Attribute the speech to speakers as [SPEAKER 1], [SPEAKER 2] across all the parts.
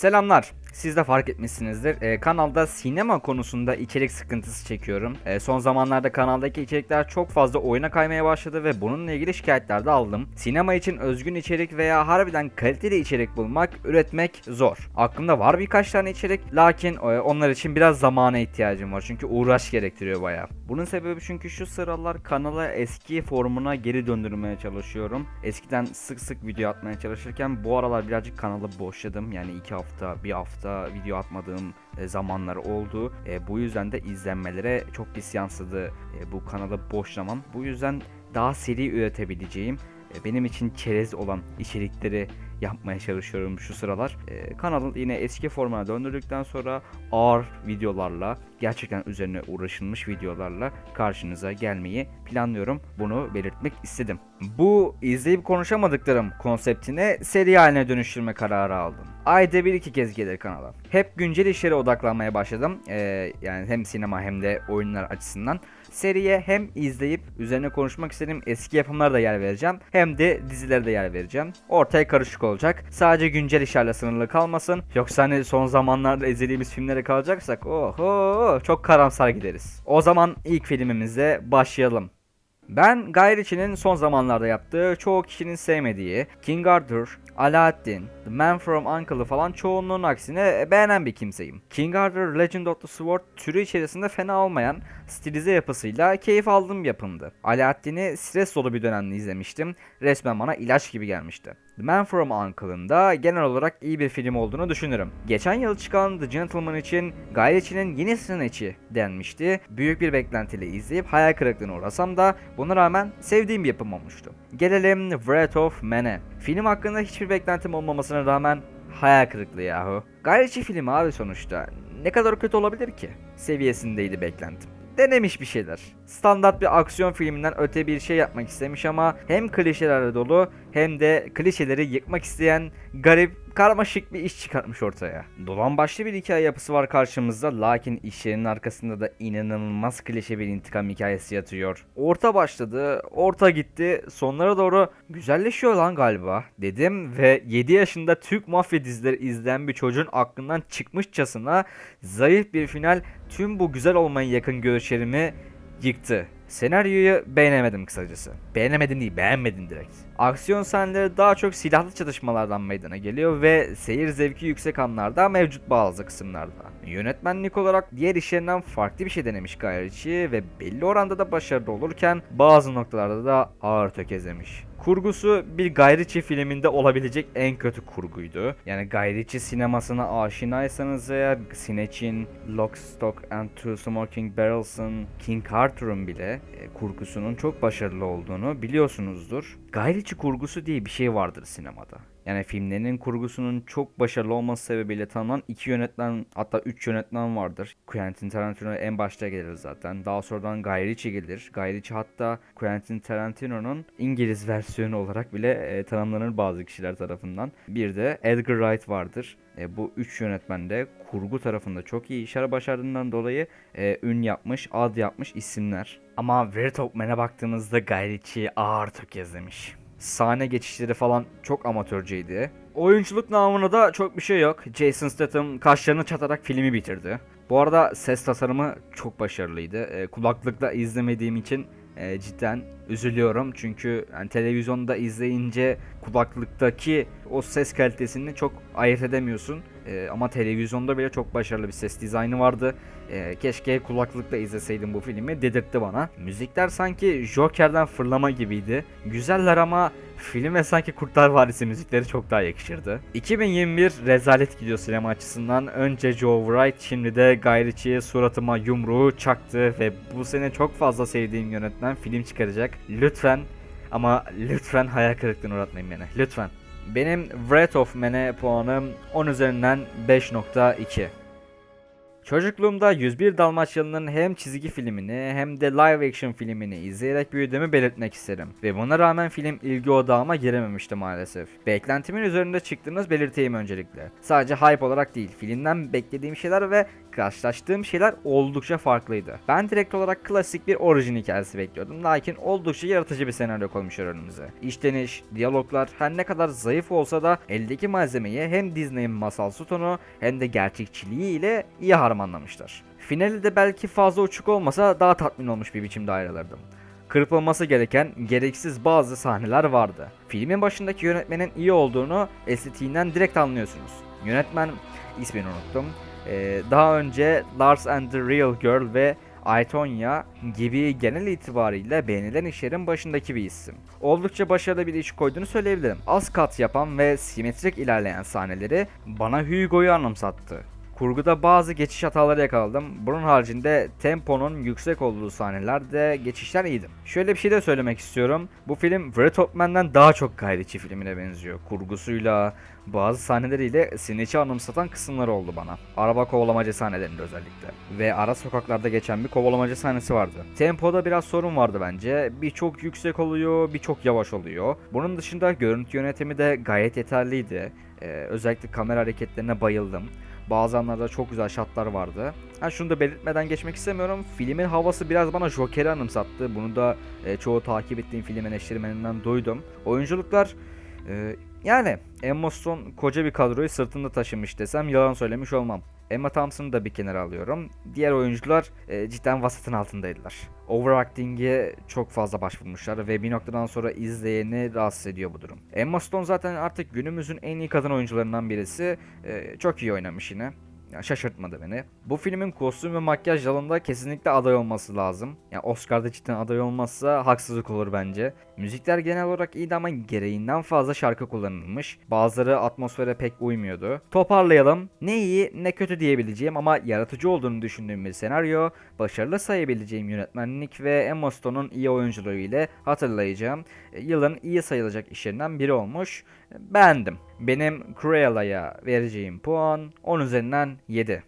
[SPEAKER 1] Selamlar. Siz de fark etmişsinizdir. Ee, kanalda sinema konusunda içerik sıkıntısı çekiyorum. Ee, son zamanlarda kanaldaki içerikler çok fazla oyuna kaymaya başladı ve bununla ilgili şikayetler de aldım. Sinema için özgün içerik veya harbiden kaliteli içerik bulmak, üretmek zor. Aklımda var birkaç tane içerik lakin e, onlar için biraz zamana ihtiyacım var. Çünkü uğraş gerektiriyor bayağı. Bunun sebebi çünkü şu sıralar kanala eski formuna geri döndürmeye çalışıyorum. Eskiden sık sık video atmaya çalışırken bu aralar birazcık kanalı boşladım. Yani iki hafta, bir hafta video atmadığım e, zamanlar oldu. E, bu yüzden de izlenmelere çok pis yansıdı e, bu kanalı boşlamam. Bu yüzden daha seri üretebileceğim, benim için çerez olan içerikleri yapmaya çalışıyorum şu sıralar. E, kanalı yine eski formuna döndürdükten sonra ağır videolarla, gerçekten üzerine uğraşılmış videolarla karşınıza gelmeyi planlıyorum. Bunu belirtmek istedim. Bu izleyip konuşamadıklarım konseptine seri haline dönüştürme kararı aldım. Ayda bir iki kez gelir kanala. Hep güncel işlere odaklanmaya başladım. Ee, yani hem sinema hem de oyunlar açısından. Seriye hem izleyip üzerine konuşmak istediğim eski yapımlara da yer vereceğim. Hem de dizilere de yer vereceğim. Ortaya karışık olacak. Sadece güncel işlerle sınırlı kalmasın. Yoksa hani son zamanlarda izlediğimiz filmlere kalacaksak oho çok karamsar gideriz. O zaman ilk filmimize başlayalım. Ben Guy Ritchie'nin son zamanlarda yaptığı çoğu kişinin sevmediği King Arthur, Aladdin, The Man from U.N.C.Le'ı falan çoğunluğun aksine beğenen bir kimseyim. King Arthur Legend of the Sword türü içerisinde fena olmayan stilize yapısıyla keyif aldığım bir yapımdı. Aladdin'i stres dolu bir dönemde izlemiştim. Resmen bana ilaç gibi gelmişti. The Man from U.N.C.Le'ın da genel olarak iyi bir film olduğunu düşünürüm. Geçen yıl çıkan The Gentleman için Guy Ritchie'nin yeni Snatch'i denmişti. Büyük bir beklentiyle izleyip hayal kırıklığına uğrasam da buna rağmen sevdiğim bir yapım olmuştu. Gelelim Wrath of Man'e. Film hakkında hiçbir beklentim olmamasına rağmen hayal kırıklığı yahu. Guy Ritchie filmi abi sonuçta. Ne kadar kötü olabilir ki? Seviyesindeydi beklentim denemiş bir şeyler. Standart bir aksiyon filminden öte bir şey yapmak istemiş ama hem klişelerle dolu hem de klişeleri yıkmak isteyen garip karmaşık bir iş çıkartmış ortaya. Dolan başlı bir hikaye yapısı var karşımızda lakin işlerin arkasında da inanılmaz klişe bir intikam hikayesi yatıyor. Orta başladı, orta gitti, sonlara doğru güzelleşiyor lan galiba dedim ve 7 yaşında Türk mafya dizileri izleyen bir çocuğun aklından çıkmışçasına zayıf bir final tüm bu güzel olmaya yakın görüşlerimi yıktı. Senaryoyu beğenemedim kısacası. Beğenemedim değil, beğenmedim direkt. Aksiyon sahneleri daha çok silahlı çatışmalardan meydana geliyor ve seyir zevki yüksek anlarda mevcut bazı kısımlarda. Yönetmenlik olarak diğer işlerinden farklı bir şey denemiş Guy ve belli oranda da başarılı olurken bazı noktalarda da ağır tökezlemiş. Kurgusu bir Guy Ritchie filminde olabilecek en kötü kurguydu. Yani Guy Ritchie sinemasına aşinaysanız eğer Snatch'in, Lock, Stock and Two Smoking Barrels'ın, King Arthur'un bile kurgusunun çok başarılı olduğunu biliyorsunuzdur. Guy Ritchie kurgusu diye bir şey vardır sinemada. Yani filmlerinin kurgusunun çok başarılı olması sebebiyle tanınan iki yönetmen hatta üç yönetmen vardır. Quentin Tarantino en başta gelir zaten. Daha sonradan Guy Ritchie gelir. Guy Ritchie hatta Quentin Tarantino'nun İngiliz versiyonu olarak bile e, tanımlanır bazı kişiler tarafından. Bir de Edgar Wright vardır. E, bu üç yönetmen de kurgu tarafında çok iyi işler başardığından dolayı e, ün yapmış, ad yapmış isimler. Ama Wrath of Man'e baktığımızda Guy Ritchie ağır tökezlemiş. Sahne geçişleri falan çok amatörceydi. Oyunculuk namına da çok bir şey yok. Jason Statham kaşlarını çatarak filmi bitirdi. Bu arada ses tasarımı çok başarılıydı. E, kulaklıkla izlemediğim için e, cidden üzülüyorum. Çünkü yani televizyonda izleyince kulaklıktaki o ses kalitesini çok ayırt edemiyorsun. E, ama televizyonda bile çok başarılı bir ses dizaynı vardı. E, keşke kulaklıkla izleseydim bu filmi dedirtti bana. Müzikler sanki Joker'den fırlama gibiydi. Güzeller ama filme sanki Kurtlar Vadisi müzikleri çok daha yakışırdı. 2021 rezalet gidiyor sinema açısından. Önce Joe Wright şimdi de Guy Ritchie suratıma yumruğu çaktı ve bu sene çok fazla sevdiğim yönetmen film çıkaracak. Lütfen ama lütfen hayal kırıklığına uğratmayın beni. Lütfen. Benim Wrath of Man'e puanım 10 üzerinden 5.2. Çocukluğumda 101 Dalmaçyalı'nın hem çizgi filmini hem de live action filmini izleyerek büyüdüğümü belirtmek isterim. Ve buna rağmen film ilgi odağıma girememişti maalesef. Beklentimin üzerinde çıktığınız belirteyim öncelikle. Sadece hype olarak değil, filmden beklediğim şeyler ve karşılaştığım şeyler oldukça farklıydı. Ben direkt olarak klasik bir orijin hikayesi bekliyordum. Lakin oldukça yaratıcı bir senaryo koymuşlar önümüze. İşleniş, diyaloglar her ne kadar zayıf olsa da eldeki malzemeyi hem Disney'in masalsı tonu hem de gerçekçiliği ile iyi harmanlamışlar. Finali de belki fazla uçuk olmasa daha tatmin olmuş bir biçimde ayrılırdım. Kırpılması gereken gereksiz bazı sahneler vardı. Filmin başındaki yönetmenin iyi olduğunu estetiğinden direkt anlıyorsunuz. Yönetmen ismini unuttum. Ee, daha önce Lars and the Real Girl ve Aytonya gibi genel itibariyle beğenilen işlerin başındaki bir isim. Oldukça başarılı bir iş koyduğunu söyleyebilirim. Az kat yapan ve simetrik ilerleyen sahneleri bana Hugo'yu anımsattı. Kurguda bazı geçiş hataları yakaladım. Bunun haricinde temponun yüksek olduğu sahnelerde geçişler iyiydi. Şöyle bir şey de söylemek istiyorum. Bu film Top Man'den daha çok Gayriçi filmine benziyor. Kurgusuyla, bazı sahneleriyle Snitch'i anımsatan kısımlar oldu bana. Araba kovalamacı sahnelerinde özellikle. Ve ara sokaklarda geçen bir kovalamacı sahnesi vardı. Tempoda biraz sorun vardı bence. Birçok yüksek oluyor, birçok yavaş oluyor. Bunun dışında görüntü yönetimi de gayet yeterliydi. Ee, özellikle kamera hareketlerine bayıldım. Bazı anlarda çok güzel şatlar vardı. Ha şunu da belirtmeden geçmek istemiyorum. Filmin havası biraz bana Joker'i anımsattı. Bunu da e, çoğu takip ettiğim film eleştirmeninden duydum. Oyunculuklar e, yani Emma Stone koca bir kadroyu sırtında taşımış desem yalan söylemiş olmam. Emma Thompson'ı da bir kenara alıyorum. Diğer oyuncular e, cidden vasatın altındaydılar. Overacting'e çok fazla başvurmuşlar ve bir noktadan sonra izleyeni rahatsız ediyor bu durum. Emma Stone zaten artık günümüzün en iyi kadın oyuncularından birisi. E, çok iyi oynamış yine. Ya şaşırtmadı beni. Bu filmin kostüm ve makyaj dalında kesinlikle aday olması lazım. Yani Oscar'da cidden aday olmazsa haksızlık olur bence. Müzikler genel olarak iyiydi ama gereğinden fazla şarkı kullanılmış. Bazıları atmosfere pek uymuyordu. Toparlayalım. Ne iyi ne kötü diyebileceğim ama yaratıcı olduğunu düşündüğüm bir senaryo, başarılı sayabileceğim yönetmenlik ve Emma Stone'un iyi oyunculuğu ile hatırlayacağım. e, Yılın iyi sayılacak işlerinden biri olmuş. Beğendim. Benim Cruella'ya vereceğim puan 10 üzerinden 7.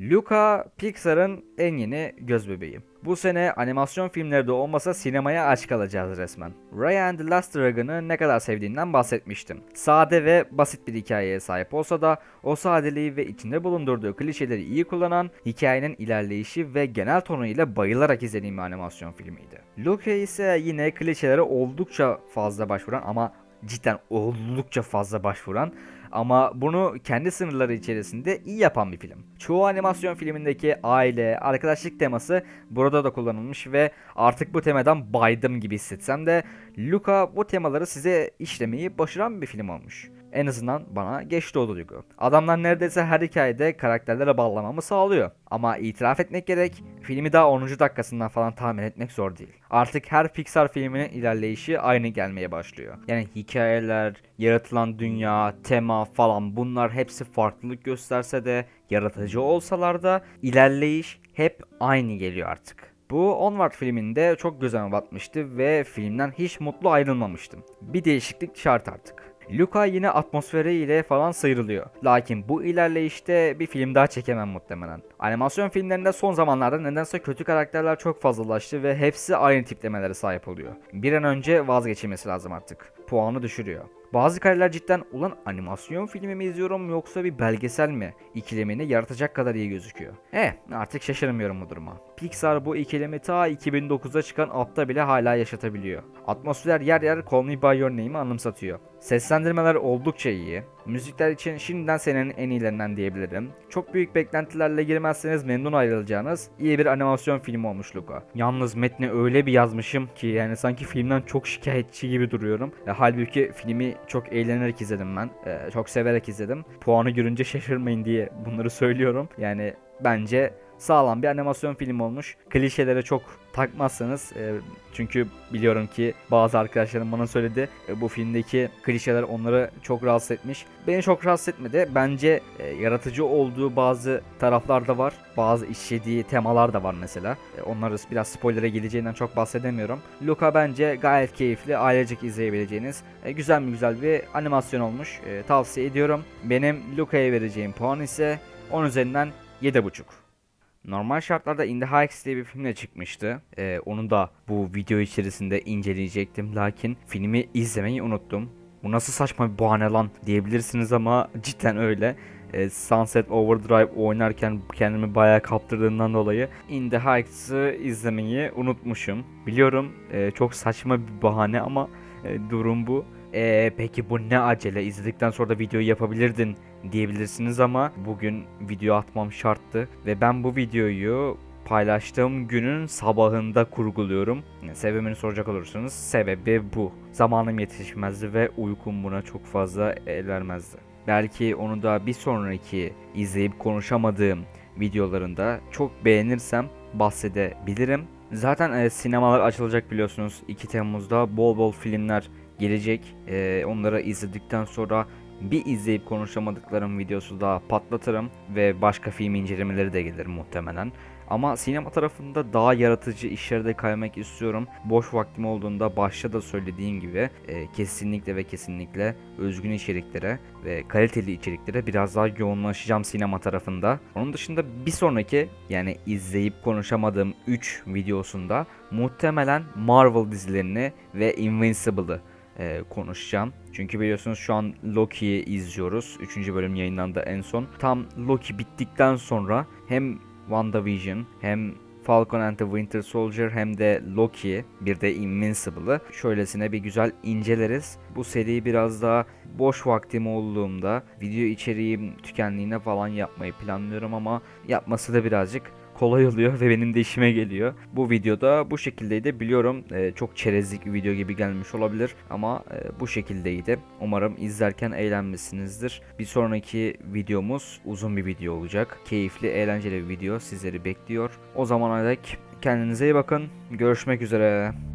[SPEAKER 1] Luca Pixar'ın en yeni göz bebeği. Bu sene animasyon filmleri de olmasa sinemaya aç kalacağız resmen. Raya and the Last Dragon'ı ne kadar sevdiğinden bahsetmiştim. Sade ve basit bir hikayeye sahip olsa da o sadeliği ve içinde bulundurduğu klişeleri iyi kullanan, hikayenin ilerleyişi ve genel tonu ile bayılarak izlediğim bir animasyon filmiydi. Luca ise yine klişelere oldukça fazla başvuran ama cidden oldukça fazla başvuran ama bunu kendi sınırları içerisinde iyi yapan bir film. Çoğu animasyon filmindeki aile, arkadaşlık teması burada da kullanılmış ve artık bu temadan baydım gibi hissetsem de Luca bu temaları size işlemeyi başaran bir film olmuş. En azından bana geçti o duygu. Adamlar neredeyse her hikayede karakterlere bağlamamı sağlıyor. Ama itiraf etmek gerek, filmi daha 10. dakikasından falan tahmin etmek zor değil. Artık her Pixar filminin ilerleyişi aynı gelmeye başlıyor. Yani hikayeler, yaratılan dünya, tema falan bunlar hepsi farklılık gösterse de, yaratıcı olsalar da ilerleyiş hep aynı geliyor artık. Bu Onward filminde çok gözüme batmıştı ve filmden hiç mutlu ayrılmamıştım. Bir değişiklik şart artık. Luca yine atmosferiyle falan sıyrılıyor. Lakin bu ilerleyişte bir film daha çekemem muhtemelen. Animasyon filmlerinde son zamanlarda nedense kötü karakterler çok fazlalaştı ve hepsi aynı tiplemelere sahip oluyor. Bir an önce vazgeçilmesi lazım artık. Puanı düşürüyor. Bazı kareler cidden ulan animasyon filmi mi izliyorum yoksa bir belgesel mi ikilemini yaratacak kadar iyi gözüküyor. Eh artık şaşırmıyorum bu duruma. Pixar bu ikilemi ta 2009'da çıkan Up'ta bile hala yaşatabiliyor. Atmosfer yer yer Call Me By Your Name'i anımsatıyor. Seslendirmeler oldukça iyi. Müzikler için şimdiden senenin en iyilerinden diyebilirim. Çok büyük beklentilerle girmezseniz memnun ayrılacağınız iyi bir animasyon filmi olmuş Luca. Yalnız metni öyle bir yazmışım ki yani sanki filmden çok şikayetçi gibi duruyorum. E, halbuki filmi çok eğlenerek izledim ben. E, çok severek izledim. Puanı görünce şaşırmayın diye bunları söylüyorum. Yani bence sağlam bir animasyon film olmuş. Klişelere çok takmazsanız e, çünkü biliyorum ki bazı arkadaşlarım bana söyledi e, bu filmdeki klişeler onları çok rahatsız etmiş. Beni çok rahatsız etmedi. Bence e, yaratıcı olduğu bazı taraflar da var. Bazı işlediği temalar da var mesela. E, onları biraz spoilere geleceğinden çok bahsedemiyorum. Luca bence gayet keyifli, ailecek izleyebileceğiniz e, güzel mi güzel bir animasyon olmuş. E, tavsiye ediyorum. Benim Luca'ya vereceğim puan ise 10 üzerinden 7.5. Normal şartlarda In the Heights diye bir filmle çıkmıştı. Ee, onu da bu video içerisinde inceleyecektim. Lakin filmi izlemeyi unuttum. Bu nasıl saçma bir bahane lan diyebilirsiniz ama cidden öyle. Ee, Sunset Overdrive oynarken kendimi bayağı kaptırdığından dolayı In the Heights'ı izlemeyi unutmuşum. Biliyorum e, çok saçma bir bahane ama e, durum bu. E, peki bu ne acele? İzledikten sonra da videoyu yapabilirdin diyebilirsiniz ama bugün video atmam şarttı ve ben bu videoyu paylaştığım günün sabahında kurguluyorum. Sebebini soracak olursanız sebebi bu. Zamanım yetişmezdi ve uykum buna çok fazla el vermezdi. Belki onu da bir sonraki izleyip konuşamadığım videolarında çok beğenirsem bahsedebilirim. Zaten e, sinemalar açılacak biliyorsunuz. 2 Temmuz'da bol bol filmler gelecek. E, onları izledikten sonra bir izleyip konuşamadıklarım videosu daha patlatırım ve başka film incelemeleri de gelir muhtemelen. Ama sinema tarafında daha yaratıcı işlere kaymak istiyorum. Boş vaktim olduğunda başta da söylediğim gibi e, kesinlikle ve kesinlikle özgün içeriklere ve kaliteli içeriklere biraz daha yoğunlaşacağım sinema tarafında. Onun dışında bir sonraki yani izleyip konuşamadığım 3 videosunda muhtemelen Marvel dizilerini ve Invincible'ı e, konuşacağım. Çünkü biliyorsunuz şu an Loki'yi izliyoruz. 3. bölüm yayınlandı en son. Tam Loki bittikten sonra hem WandaVision hem Falcon and the Winter Soldier hem de Loki bir de Invincible'ı şöylesine bir güzel inceleriz. Bu seriyi biraz daha boş vaktim olduğumda video içeriğim tükendiğine falan yapmayı planlıyorum ama yapması da birazcık kolay oluyor ve benim de işime geliyor. Bu videoda bu şekildeydi. Biliyorum e, çok çerezlik bir video gibi gelmiş olabilir ama e, bu şekildeydi. Umarım izlerken eğlenmişsinizdir. Bir sonraki videomuz uzun bir video olacak. Keyifli, eğlenceli bir video sizleri bekliyor. O zamana dek kendinize iyi bakın. Görüşmek üzere.